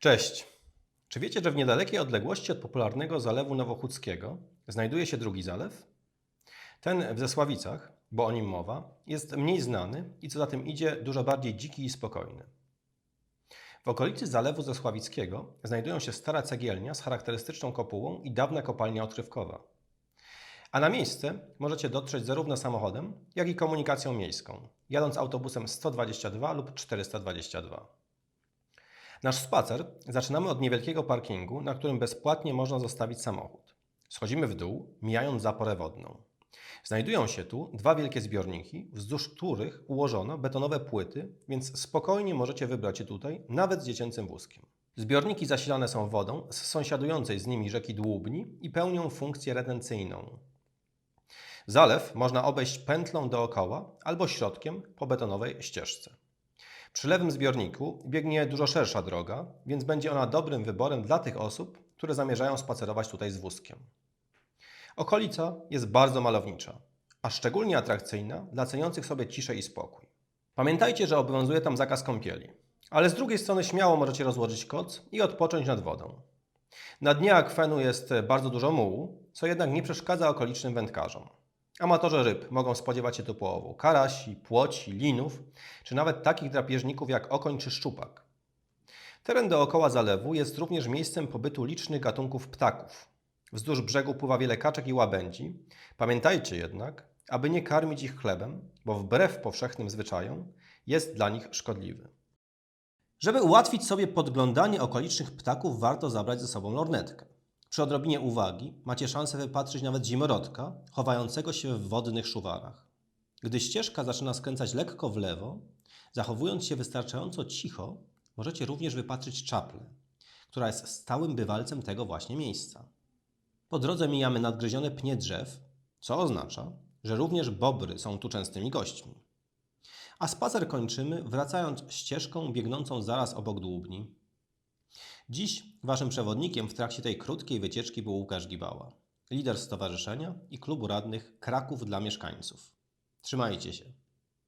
Cześć. Czy wiecie, że w niedalekiej odległości od popularnego zalewu Nowochódzkiego znajduje się drugi zalew? Ten w Zesławicach, bo o nim mowa, jest mniej znany i co za tym idzie, dużo bardziej dziki i spokojny. W okolicy zalewu Zesławickiego znajdują się stara cegielnia z charakterystyczną kopułą i dawna kopalnia odkrywkowa. A na miejsce możecie dotrzeć zarówno samochodem, jak i komunikacją miejską, jadąc autobusem 122 lub 422. Nasz spacer zaczynamy od niewielkiego parkingu, na którym bezpłatnie można zostawić samochód. Schodzimy w dół, mijając zaporę wodną. Znajdują się tu dwa wielkie zbiorniki, wzdłuż których ułożono betonowe płyty, więc spokojnie możecie wybrać się tutaj, nawet z dziecięcym wózkiem. Zbiorniki zasilane są wodą z sąsiadującej z nimi rzeki Dłubni i pełnią funkcję retencyjną. Zalew można obejść pętlą dookoła albo środkiem po betonowej ścieżce. Przy lewym zbiorniku biegnie dużo szersza droga, więc będzie ona dobrym wyborem dla tych osób, które zamierzają spacerować tutaj z wózkiem. Okolica jest bardzo malownicza, a szczególnie atrakcyjna dla ceniących sobie ciszę i spokój. Pamiętajcie, że obowiązuje tam zakaz kąpieli, ale z drugiej strony śmiało możecie rozłożyć koc i odpocząć nad wodą. Na dnie akwenu jest bardzo dużo mułu, co jednak nie przeszkadza okolicznym wędkarzom. Amatorzy ryb mogą spodziewać się tu połowu karasi, płoci, linów, czy nawet takich drapieżników jak okoń czy szczupak. Teren dookoła zalewu jest również miejscem pobytu licznych gatunków ptaków. Wzdłuż brzegu pływa wiele kaczek i łabędzi. Pamiętajcie jednak, aby nie karmić ich chlebem, bo wbrew powszechnym zwyczajom jest dla nich szkodliwy. Żeby ułatwić sobie podglądanie okolicznych ptaków, warto zabrać ze sobą lornetkę. Przy odrobinie uwagi macie szansę wypatrzyć nawet zimorodka chowającego się w wodnych szuwarach. Gdy ścieżka zaczyna skręcać lekko w lewo, zachowując się wystarczająco cicho, możecie również wypatrzyć czaplę, która jest stałym bywalcem tego właśnie miejsca. Po drodze mijamy nadgryzione pnie drzew, co oznacza, że również bobry są tu częstymi gośćmi. A spacer kończymy wracając ścieżką biegnącą zaraz obok dłubni. Dziś waszym przewodnikiem w trakcie tej krótkiej wycieczki był Łukasz Gibała, lider stowarzyszenia i klubu radnych Kraków dla mieszkańców. Trzymajcie się.